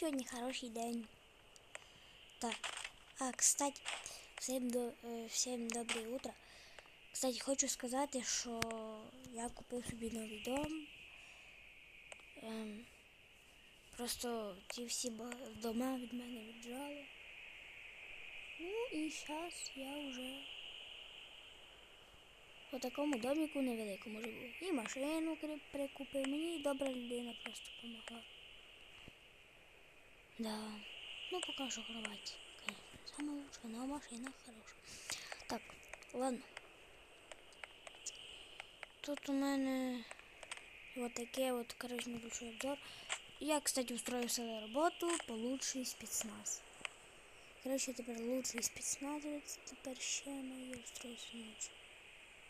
сьогодні хороший день. Так, а, кстати, всім, до, е, всім добре утро. Кстати, хочу сказати, що я купив собі новий дом. Ем, просто ті всі дома від мене віджали. Ну і зараз я вже у такому доміку невеликому живу. І машину прикупив. Мені добра людина просто допомогла. Да. Ну пока что конечно. Самая лучшая, но машина хорошая. Так, ладно. Тут у мене вот таке вот, короче, небольшой обзор. Я, кстати, устроился на работу по лучший спецназ. Короче, тепер лучший спецназовець, тепер ще моє устроюся ночі.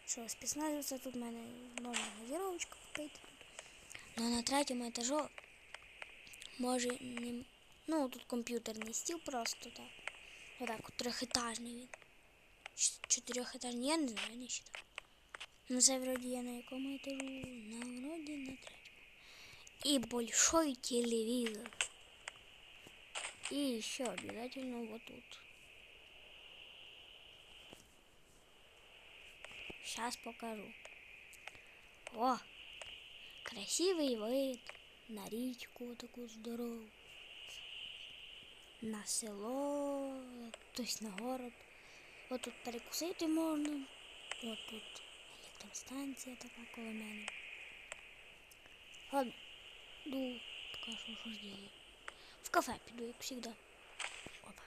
Що, спецназовця тут в мене можна газіровочку купити. Ну на третьому етажу може не. Ну, тут комп'ютерний стіл просто так. Отак, от трьохетажний він. Ч- Чотирьохетажний, я не знаю, не считав. Ну це вроді я на якому етажу? На вроді на третьому. И большой телевизор. И еще обязательно вот тут. Сейчас покажу. О, красивый вид на річку таку здорову. На село, тобто на город. От тут перекусити можна. От тут електростанція така коло мене. Йду, покажу, що ж діє. В кафе піду, як завжди. Опа.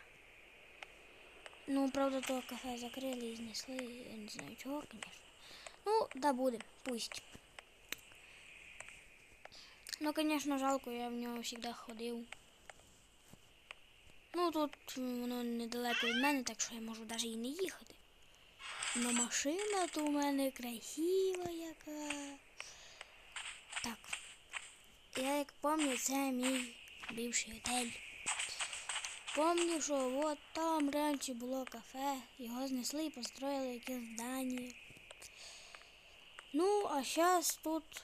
Ну, правда, то кафе закрили і знесли, я не знаю чого, звісно. Ну, да буде, пусть. Ну, звісно, жалко, я в нього завжди ходив. Ну, тут воно недалеко від мене, так що я можу навіть і не їхати. Но машина то у мене красива яка. Так. Я як пам'ятаю, це мій бивший готель. Помню, що от там раніше було кафе, його знесли і построїли якесь здання. Ну, а зараз тут,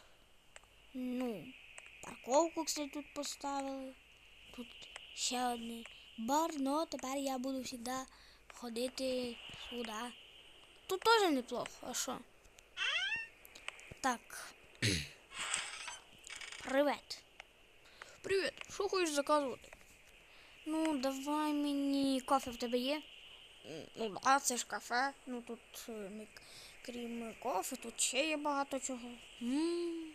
ну, парковку, кстати, тут поставили. Тут ще один бар, но тепер я буду завжди ходити сюди. Тут теж неплохо, а що? Так. Привет. Привіт. Що хочеш заказувати? Ну, давай мені кофе в тебе є. Ну, да, це ж кафе. Ну тут е, крім кофе, тут ще є багато чого. м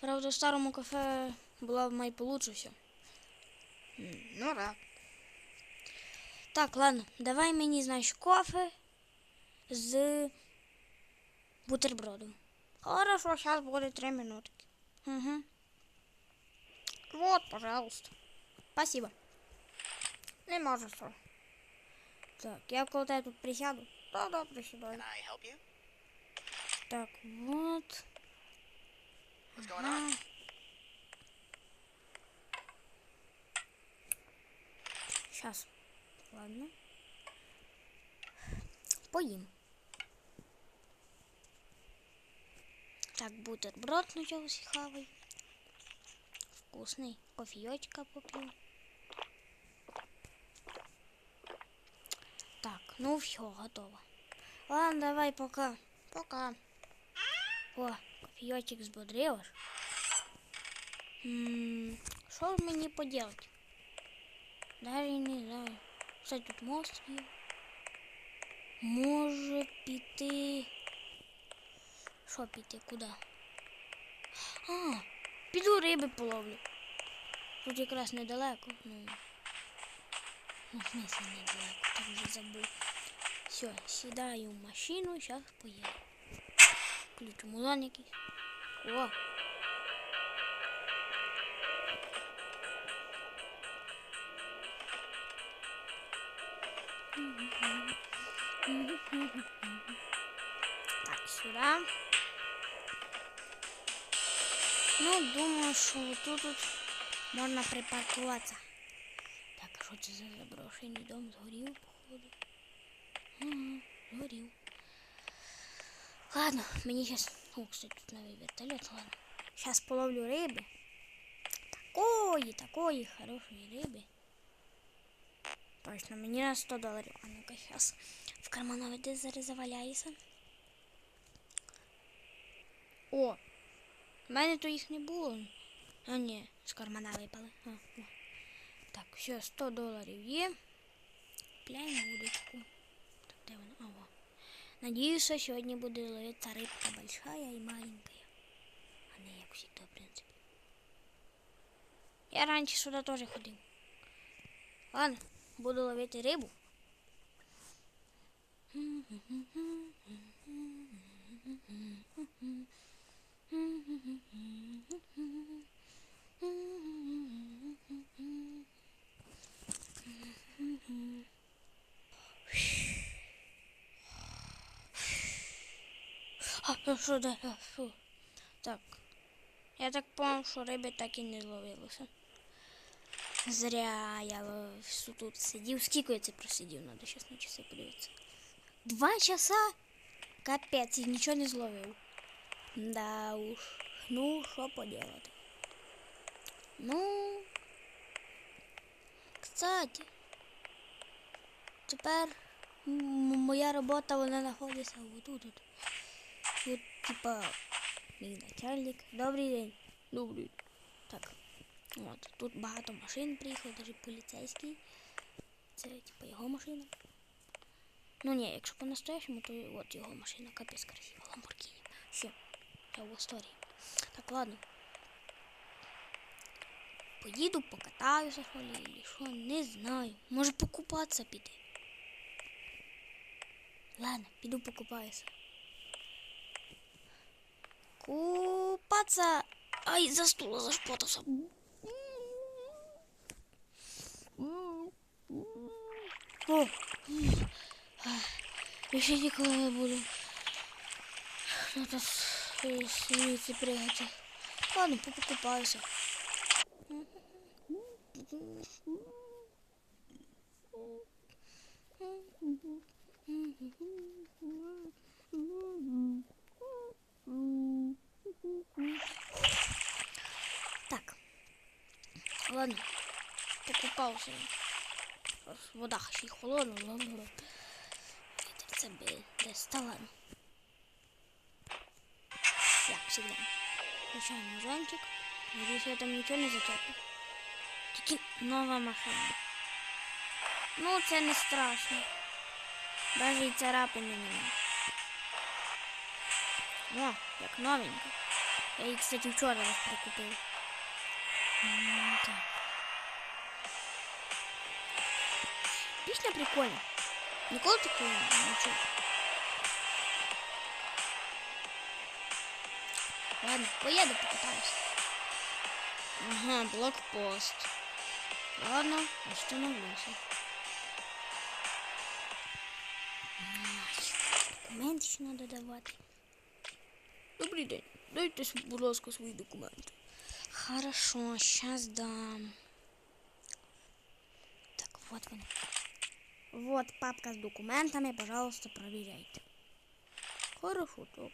Правда, в старому кафе була б найполучше все. Ну да. Так, ладно, давай мені, знаєш, кофе з бутербродом. Хорошо, сейчас будет три минутки. Угу. Вот, пожалуйста. Спасибо. Не можу що. Так, я коло тебе тут присяду. Да, да, присідаю. Can I help you? Так, вот. What's going on? Ага. Сейчас. Ладно. Поїм. Так, бутерброд начал хавай. Вкусный. Кофеечка попью. Так, ну все, готово. Ладно, давай, пока. Пока. О, кофеечек взбодрил аж. М, Що ж мені поделать? Даже не знаю. Кстати, тут мост є. Може піти. Що піти? Куди? А, піду риби половлю. Тут якраз недалеко. Ну, ну в смысле недалеко, так вже забув. Все, сідаю в машину, зараз поїду. Включу музон якийсь. О! Так, сюда. Ну, думаю, що тут, тут можна припаркуватися. Так, а що це за заброшений дом? Згорів, походу. Угу, згорів. Ладно, мені сейчас... О, кстати, тут новий вертолет, ладно. Сейчас половлю риби. Так. такої, такої хорошої риби. Точно, мені на 100 доларів. А ну-ка, зараз в карманові десь зараз заваляється. О! В мене то їх не було. А ні, з кармана випали. А. Так, все, 100 доларів є. Пляємо вудочку. Так, де вона? А, во. Надіюся, сьогодні буде ловитися рибка большая і маленькая. А не як всегда, в принципі. Я раніше сюди теж ходив. Ладно, буду ловити рибу. А, ну що, де? А. Так. Я так понял, що риби так і не зловилося. Зря я лов- тут сидів. Скільки я це просидів? Надо щас на часи подивитися. Два часа? Капець, і нічого не зловив. Да уж. Ну, що поделати. Ну. Кстати. Тепер м- моя робота вона знаходиться отут. От. Тут, типа, мій начальник. Добрий день. Добрий. Так. От, тут багато машин приїхало, навіть поліцейський. Це типа його машина. Ну ні, якщо по-настоящему, то от його машина, капець красива, Ламборгіні. Все, я в історії. Так, ладно. Поїду, покатаюся, или що, не знаю. Може покупатися піти. Ладно, піду покупаюся. Купаться. Ай, за стула зашпотався. О, я ще ніколи не буду. Надо звідси пригати. Ладно, покупаюся. Так. Ладно. Покупався. Вода ще й холодна, ладно. Вітер це би та. Як завжди. Включаємо зонтик. Надіюсь, я там нічого не зачеплю. Тільки нова машина. Ну, це не страшно. Навіть і царапини немає. О, як новенька. Я її, кстати, вчора раз прикупив. Так. Пісня прикольна. Ніколи такої не чув. Ладно, поеду покатаюсь. Ага, блокпост. Ладно, остановлюся. Ай, Документи ще треба давати. Добрий день. Дайте, будь ласка, свої документи. Хорошо, сейчас дам. Так, вот вони. Вот папка с документами, пожалуйста, проверяйте. Хорошо, так.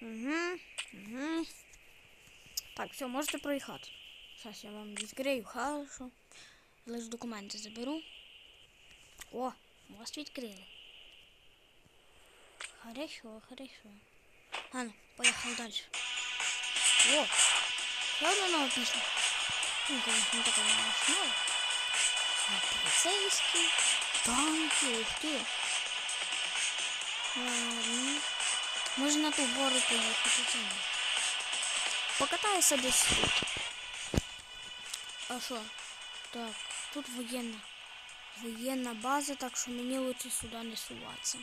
Угу, угу. Так, все, можете проїхати. Сейчас я вам відкрию, хорошо. Лише документи заберу. О, мост відкрили. Хорошо, хорошо. Ладно, поехали дальше. О, ще одна нова пісня. Ну, конечно, не така вона нова. Полицейский. Танки, ух ты. Ладно. Може на ту гору поїхати чи ні? Покатаюся десь тут. А що? Так, тут воєнна. Воєнна база, так що мені лучше сюди не суватися.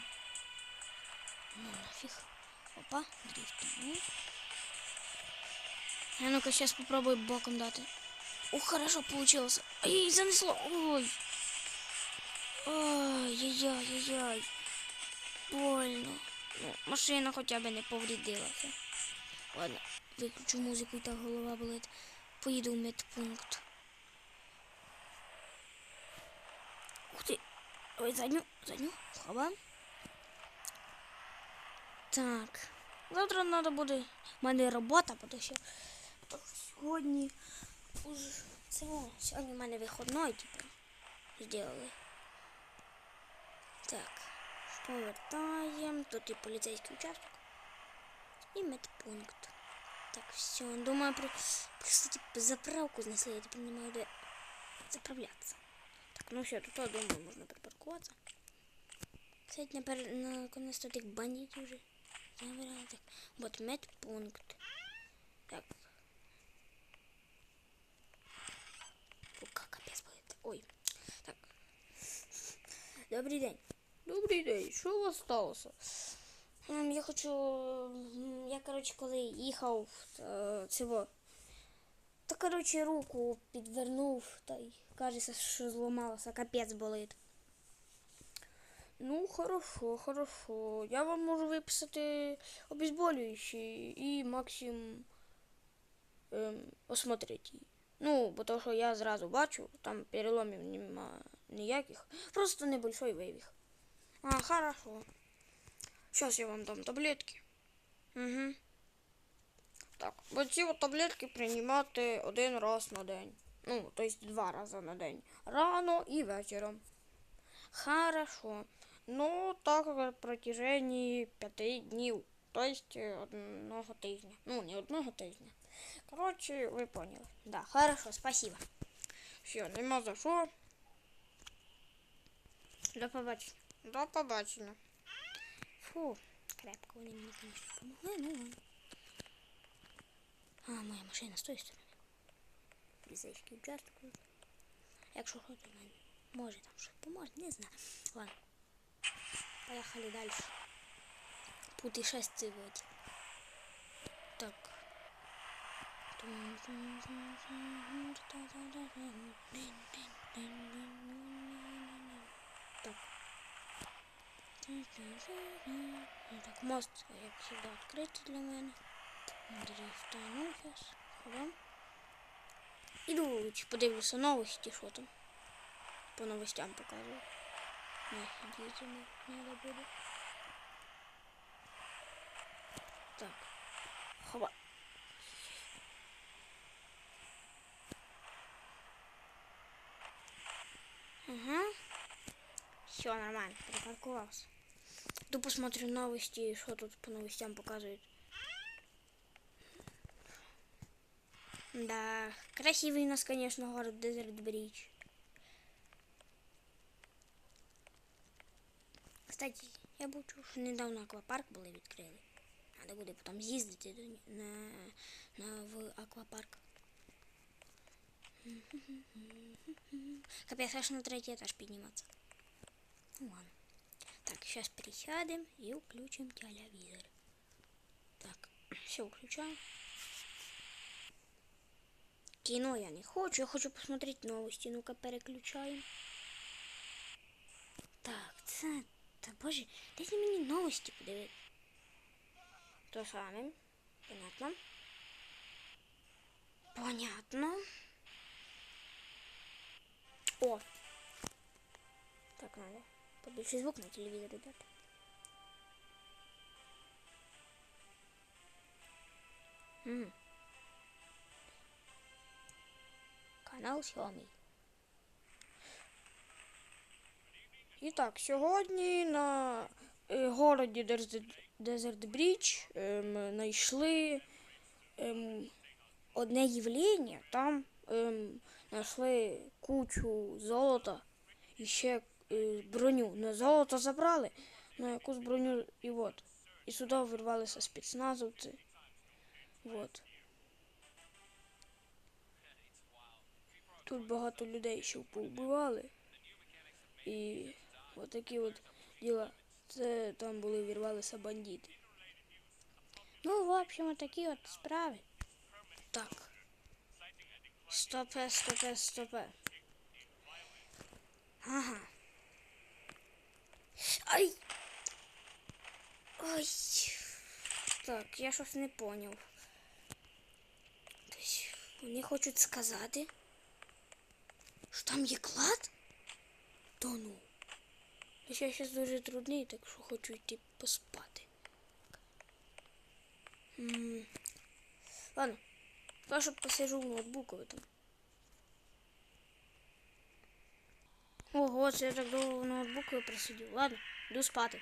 Ну нафіг. Опа, дрифтану. А ну-ка, сейчас попробую боком дати. О, хорошо получилось. Ай, занесло. Ой. Ой-яй-яй-яй. Больно. Ну, машина хоча б не повредилася. Ладно, виключу музику і так голова болить. Поїду в медпункт. Ух ти. Ой, задню, задню. Хова. Так. Завтра треба буде. У мене робота, бо то ще сьогодні уж це сьогодні в мене виходной, типу, зробили. Так, повертаємо. Тут і поліцейський участок. І медпункт. Так, все. Думаю, про, просто типу, заправку знесли, я тепер не маю де заправлятися. Так, ну все, тут, думаю, можна припаркуватися. Кстати, напер... наконец-то тих бандитів вже забирали. Так, вот медпункт. Так. О, как капец будет. Ой. Так. Добрий день. Добрий день. Що у вас сталося? Ем, я хочу. Я, коротше, коли їхав е, цього. Та, коротше, руку підвернув, та й кажеться, що зламалося, капець болить. Ну, хорошо, хорошо. Я вам можу виписати обезболюючі і максимум ем, осмотрити. її. Ну, бо то, що я зразу бачу, там переломів нема ніяких. Просто небольшой вивих. А, хорошо. Сейчас я вам дам таблетки. Угу. Так, бо ці от таблетки приймати один раз на день. Ну, тобто два рази на день. Рано і вечором. Хорошо. Ну, так на протяжении п'яти днів. Тобто одного тижня. Ну, не одного тижня. Короче, ви поняли. Да, хорошо, спасибо. Все, нема за що. До побачення. До побачення. Фу, крепко вони мені, звісно, допомогли, ну ладно. А, моя машина з тої сторони. Поліцейський участок. Якщо що, то мене може там щось поможе, не знаю. Ладно. Поехали дальше. Путешествовать. Так. Так. Так, мост, як завжди, відкритий для мене. Дрифтану зараз. Ходом. Іду, чи подивлюся новості, що там. По новостям показую. Не, діти не надо буде. Так. Хоба. Ага. Все нормально, припарковался. Иду посмотрю новости, что тут по новостям показывают. Да, красивый у нас, конечно, город Дезерт Бридж. Кстати, я бачу, що недавно аквапарк були відкрили. Треба буде потім з'їздити на, на в аквапарк. Капець, аж на третій етаж підніматися. Ну ладно. Так, сейчас присядем и включим телевизор. Так, все включаем. Кино я не хочу, я хочу посмотреть новости. Ну-ка переключаем. Так, це. Та боже, дайте мені новості подивити. То саме. Понятно. Понятно. О! Так надо. Побольше звук на телевизоре дать. М. Канал Xiaomi. І так, сьогодні на е, городі Дезерт Брідж ем, знайшли ем, одне явлення. Там ем, знайшли кучу золота і ще броню. На золото забрали, на якусь броню і от. І сюди вирвалися спецназовці. Вот. Тут багато людей ще повбивали. І от такі от діла. Це там були вірвалися бандити. Ну, в общем, такі от справи. Так. Стопе, стопе, стопе. Ага. Ай! Ой. Так, я щось не поняв. Тобто, вони хочуть сказати, що там є клад? Та ну. Я зараз дуже трудний, так що хочу йти поспати. М, Ладно, я щоб посижу в ноутбуку там. Ого, це я так довго ноутбуку просидів. Ладно, йду спати.